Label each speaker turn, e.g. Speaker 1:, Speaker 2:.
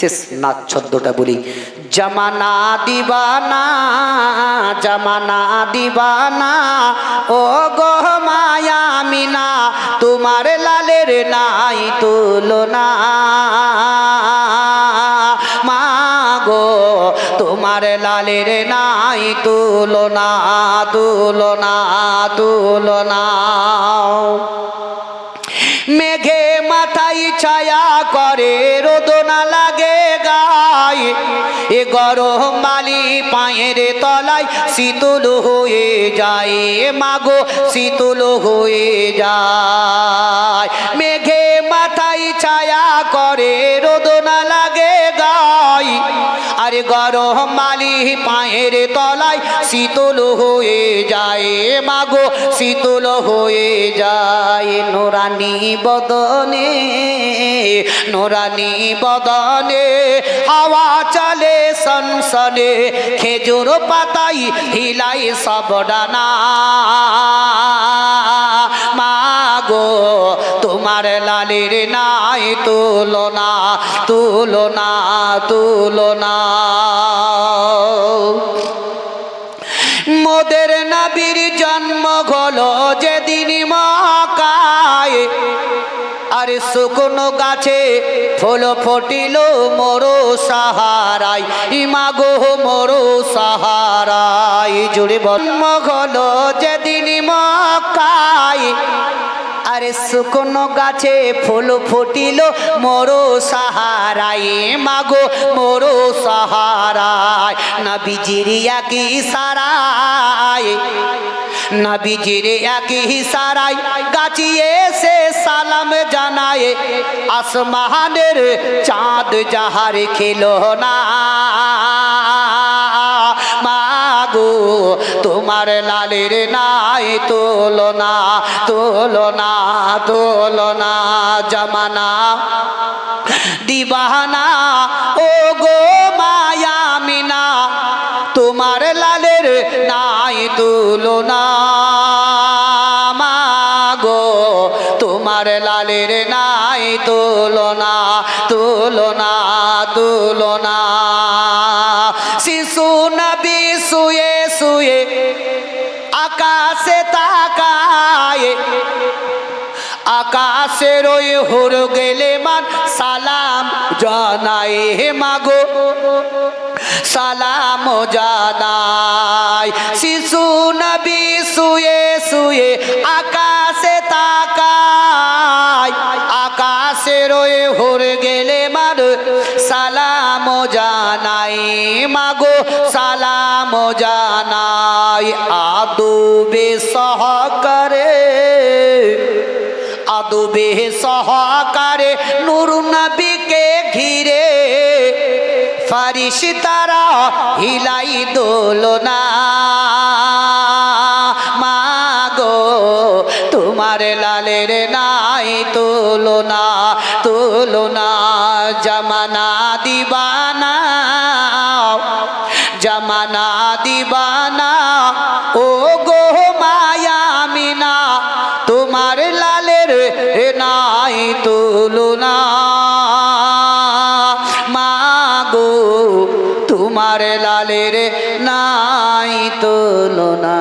Speaker 1: শেষ নাচ ছদ্মটা বলি। জামানা দিবানা জামানা দিবানা ও গো মায়া মিনা, তোমার লালের নাই তুলনা। মা গো তোমার লালের নাই তুলনা তুলনা তুলনা। এ গরম বালি পায়ের তলায় শীতল হয়ে যায়, মাগো শীতল হয়ে যায়। মেঘে মাথায় ছায়া করে রোদনা গরম মালি পায়ের তলায় শীতল হয়ে যায়। মাগো, শীতল হয়ে যায় নোরানি বদনে নোরানি বদনে। হাওয়া চলে সনসনে খেজুর পাতাই হিলাই সব ডানা। মাগো, তোমার লালের নাই তুলনা তুলনা তুলনা। মোদের নবীর জন্ম হলো যেদিন মকায় আর শুকনো গাছে ফুল ফটিল মরো সাহারাই ইমাগো মরো সাহারাই জুড়ে জন্ম হলো যেদিন মকায় আরে শুকনো গাছে ফুল ফুটিল, মোরো সাহারায়, মাগো মোরো সাহারায়। না বিজিরিয়া কি সারায়, নবীজির একই সারায়। গাছিয়ে সে সালাম জানায়, আসমানের চাঁদ যাহার খেলো না। মাগো তোমার লালের নাই তোলনা তোলনা তোলনা, জামানা। দিবানা ও গো মায়ামিনা তোমার লালের নাই তুলনা। মাগো, তোমার লালের নাই তুলনা তুলনা তুলনা। আকাশে তাকায়, আকাশের ওই হুর গেলে মান সালাম জানায় হে মাগো। সালাম জানাই। শিশু নবী শুয়ে শুয়ে আকাশে তাকায়, আকাশের ওই হুর গেলে মান সালাম জানাই মাগো সালাম জানাই আদবে সহকারে। আদুবে সহকারে নুর নবীকে ঘিরে ফারিস তারা হিলাই দোলনা তোলনা, জামানা দিবানা জামানা দিবানা ও গো মায়া মিনা, তোমার লালের নাই তুলনা। মা গো তোমার লালের নাই তুলনা।